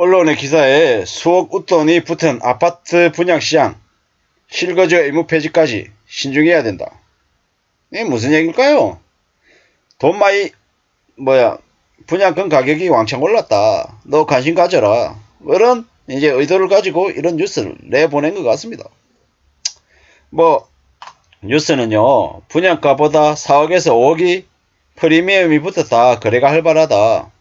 언론의 기사에 수억 웃돈이 붙은 아파트 분양시장 실거주 의무 폐지까지 신중해야 된다. 이게 무슨 얘기일까요? 돈 많이 뭐야 분양권 가격이 왕창 올랐다. 너 관심 가져라. 이런 이제 의도를 가지고 이런 뉴스를 내보낸 것 같습니다. 뭐 뉴스는요 분양가보다 4억에서 5억이 프리미엄이 붙었다. 거래가 활발하다.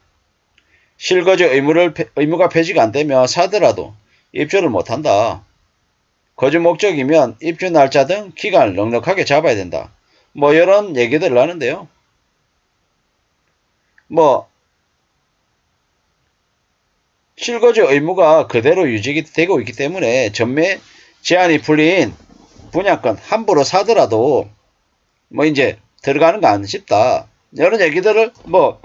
실거주 의무를 폐- 의무가 폐지가 안 되면 사더라도 입주를 못한다. 거주 목적이면 입주 날짜 등 기간을 넉넉하게 잡아야 된다. 뭐 이런 얘기들을 하는데요. 뭐 실거주 의무가 그대로 유지되고 있기 때문에 전매 제한이 풀린 분양권 함부로 사더라도 뭐 이제 들어가는 거안 싶다. 이런 얘기들을 뭐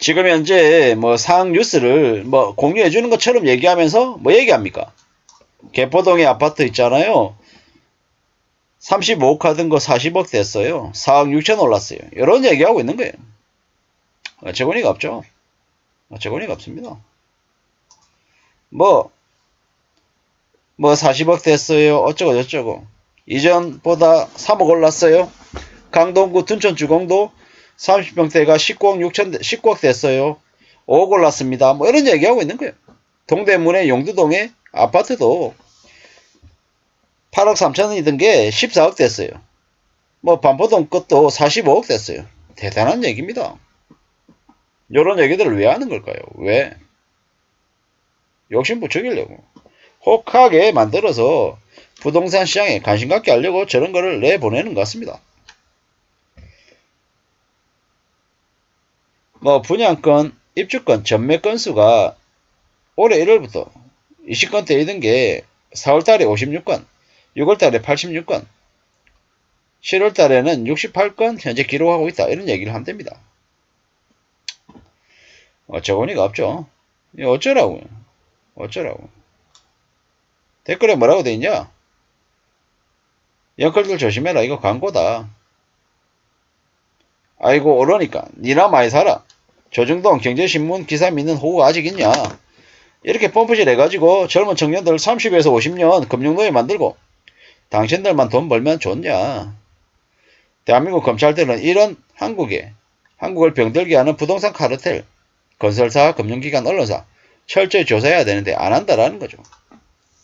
지금 현재 뭐 상황 뉴스를 뭐 공유해 주는 것처럼 얘기하면서 뭐 얘기합니까? 개포동에 아파트 있잖아요. 35억 하던 거 40억 됐어요. 4억 6천 올랐어요. 이런 얘기하고 있는 거예요. 어처구니가 없죠. 어처구니가 없습니다. 뭐, 뭐 40억 됐어요. 어쩌고 저쩌고. 이전보다 3억 올랐어요. 강동구 둔촌 주공도 30평대가 19억 6천, 19억 됐어요. 5억 올랐습니다. 뭐 이런 얘기하고 있는 거예요. 동대문의 용두동의 아파트도 8억 3천이던 게 14억 됐어요. 뭐 반포동 것도 45억 됐어요. 대단한 얘기입니다. 이런 얘기들을 왜 하는 걸까요? 왜? 욕심 부추기려고. 혹하게 만들어서 부동산 시장에 관심 갖게 하려고 저런 거를 내보내는 것 같습니다. 뭐 분양권, 입주권, 전매 건수가 올해 1월부터 20건대 이던 게 4월달에 56건, 6월달에 86건, 7월달에는 68건 현재 기록하고 있다 이런 얘기를 한답니다. 어처구니가 없죠. 어쩌라고요? 어쩌라고? 댓글에 뭐라고 돼 있냐? 영컬들 조심해라. 이거 광고다. 아이고 오르니까 니나 많이 살아. 조중동 경제신문 기사 믿는 호구가 아직 있냐? 이렇게 펌프질 해가지고 젊은 청년들 30에서 50년 금융노예 만들고 당신들만 돈 벌면 좋냐? 대한민국 검찰들은 이런 한국에 한국을 병들게 하는 부동산 카르텔, 건설사, 금융기관, 언론사 철저히 조사해야 되는데 안 한다라는 거죠.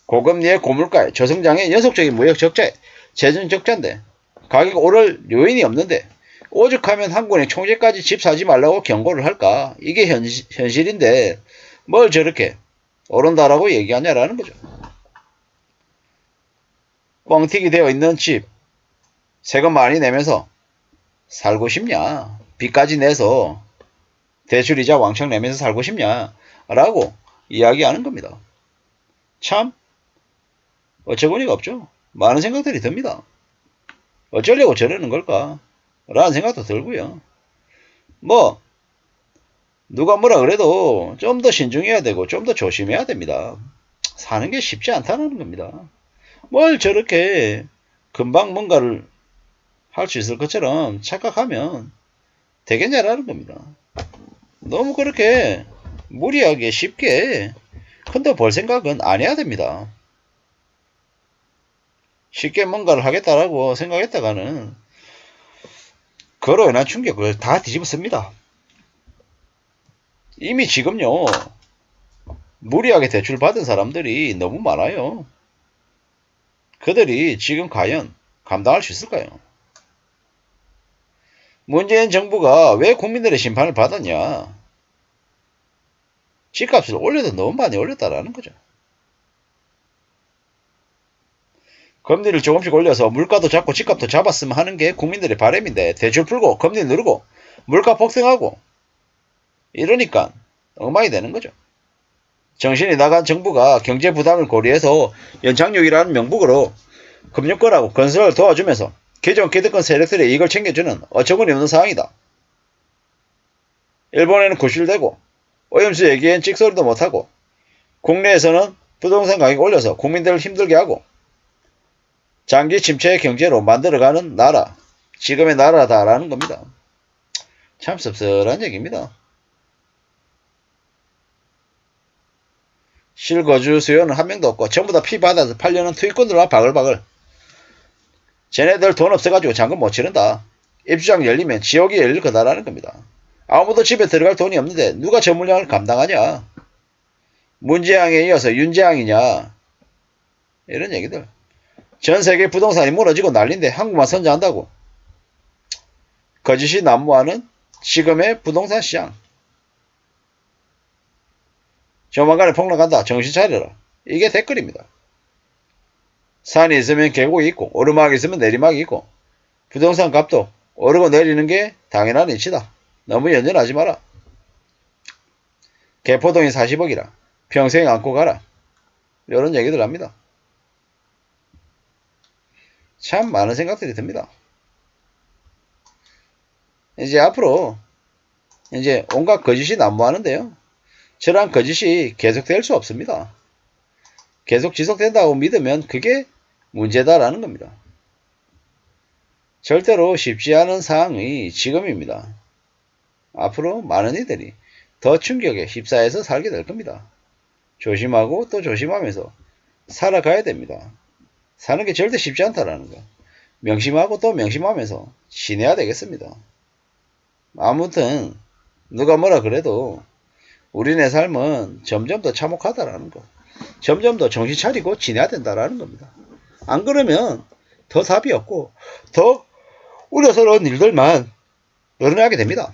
고금리의 고물가에 저성장의 연속적인 무역 적자에 재정 적자인데 가격 오를 요인이 없는데 오죽하면 한국은행 총재까지 집 사지 말라고 경고를 할까? 이게 현시, 현실인데 뭘 저렇게 오른다라고 얘기하냐라는 거죠. 뻥튀기 되어 있는 집 세금 많이 내면서 살고 싶냐? 빚까지 내서 대출이자 왕창 내면서 살고 싶냐? 라고 이야기하는 겁니다. 참 어처구니가 없죠. 많은 생각들이 듭니다. 어쩌려고 저러는 걸까? 라는 생각도 들고요. 뭐 누가 뭐라 그래도 좀 더 신중해야 되고 좀 더 조심해야 됩니다. 사는 게 쉽지 않다는 겁니다. 뭘 저렇게 금방 뭔가를 할 수 있을 것처럼 착각하면 되겠냐라는 겁니다. 너무 그렇게 무리하게 쉽게 큰돈 벌 생각은 안 해야 됩니다. 쉽게 뭔가를 하겠다라고 생각했다가는 그로 인한 충격을 다 뒤집어 씁니다. 이미 지금요 무리하게 대출 받은 사람들이 너무 많아요. 그들이 지금 과연 감당할 수 있을까요? 문재인 정부가 왜 국민들의 심판을 받았냐? 집값을 올려도 너무 많이 올렸다라는 거죠. 금리를 조금씩 올려서 물가도 잡고 집값도 잡았으면 하는 게 국민들의 바람인데 대출 풀고 금리 누르고 물가 폭등하고 이러니까 엉망이 되는 거죠. 정신이 나간 정부가 경제 부담을 고려해서 연착륙이라는 명목으로 금융권하고 건설을 도와주면서 기존 기득권 세력들의 이익을 챙겨주는 어처구니 없는 상황이다. 일본에는 구실되고 오염수 얘기엔 찍소리도 못하고 국내에서는 부동산 가격 올려서 국민들을 힘들게 하고 장기 침체의 경제로 만들어가는 나라, 지금의 나라다라는 겁니다. 참 씁쓸한 얘기입니다. 실거주 수요는 한 명도 없고 전부 다 피 받아서 팔려는 투입꾼들만 바글바글. 쟤네들 돈 없어가지고 잔금 못 치른다. 입주장 열리면 지옥이 열릴 거다라는 겁니다. 아무도 집에 들어갈 돈이 없는데 누가 저 물량을 감당하냐? 문재양에 이어서 윤재양이냐? 이런 얘기들. 전 세계 부동산이 무너지고 난린데 한국만 선장한다고. 거짓이 난무하는 지금의 부동산 시장. 조만간에 폭락한다. 정신 차려라. 이게 댓글입니다. 산이 있으면 계곡이 있고 오르막이 있으면 내리막이 있고 부동산 값도 오르고 내리는 게 당연한 이치다. 너무 연연하지 마라. 개포동이 40억이라 평생 안고 가라. 이런 얘기들 합니다. 참 많은 생각들이 듭니다. 이제 앞으로 이제 온갖 거짓이 난무하는데요. 저러한 거짓이 계속될 수 없습니다. 계속 지속된다고 믿으면 그게 문제다라는 겁니다. 절대로 쉽지 않은 상황이 지금입니다. 앞으로 많은 이들이 더 충격에 휩싸여서 살게 될 겁니다. 조심하고 또 조심하면서 살아가야 됩니다. 사는 게 절대 쉽지 않다라는 거. 명심하고 또 명심하면서 지내야 되겠습니다. 아무튼 누가 뭐라 그래도 우리네 삶은 점점 더 참혹하다라는 거. 점점 더 정신 차리고 지내야 된다라는 겁니다. 안 그러면 더 답이 없고 더 우려스러운 일들만 늘어나게 됩니다.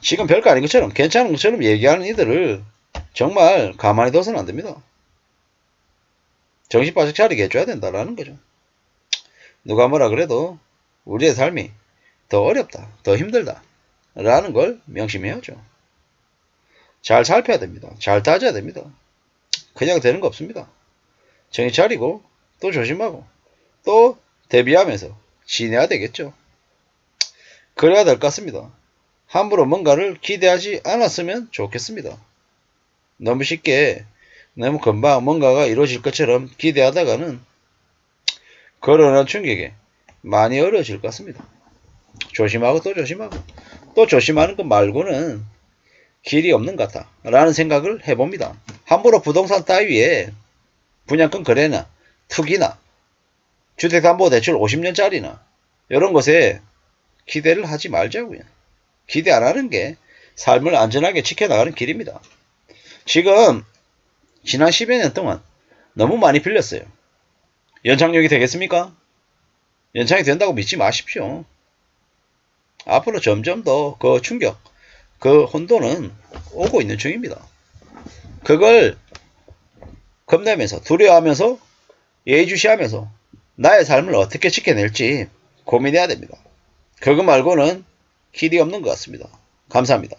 지금 별거 아닌 것처럼 괜찮은 것처럼 얘기하는 이들을 정말 가만히 둬서는 안 됩니다. 정신 바짝 차리게 해줘야 된다라는 거죠. 누가 뭐라 그래도 우리의 삶이 더 어렵다, 더 힘들다 라는 걸 명심해야죠. 잘 살펴야 됩니다. 잘 따져야 됩니다. 그냥 되는 거 없습니다. 정신 차리고 또 조심하고 또 대비하면서 지내야 되겠죠. 그래야 될 것 같습니다. 함부로 뭔가를 기대하지 않았으면 좋겠습니다. 너무 쉽게 너무 금방 뭔가가 이루어질 것처럼 기대하다가는 그러는 충격에 많이 어려워질 것 같습니다. 조심하고 또 조심하고 또 조심하는 것 말고는 길이 없는 것 같다 라는 생각을 해봅니다. 함부로 부동산 따위에 분양권 거래나 투기나 주택담보대출 50년짜리나 이런 것에 기대를 하지 말자고요. 기대 안 하는 게 삶을 안전하게 지켜나가는 길입니다. 지금 지난 10여 년 동안 너무 많이 빌렸어요. 연착륙이 되겠습니까? 연착이 된다고 믿지 마십시오. 앞으로 점점 더 그 충격, 그 혼돈은 오고 있는 중입니다. 그걸 겁내면서 두려워하면서 예의주시하면서 나의 삶을 어떻게 지켜낼지 고민해야 됩니다. 그거 말고는 길이 없는 것 같습니다. 감사합니다.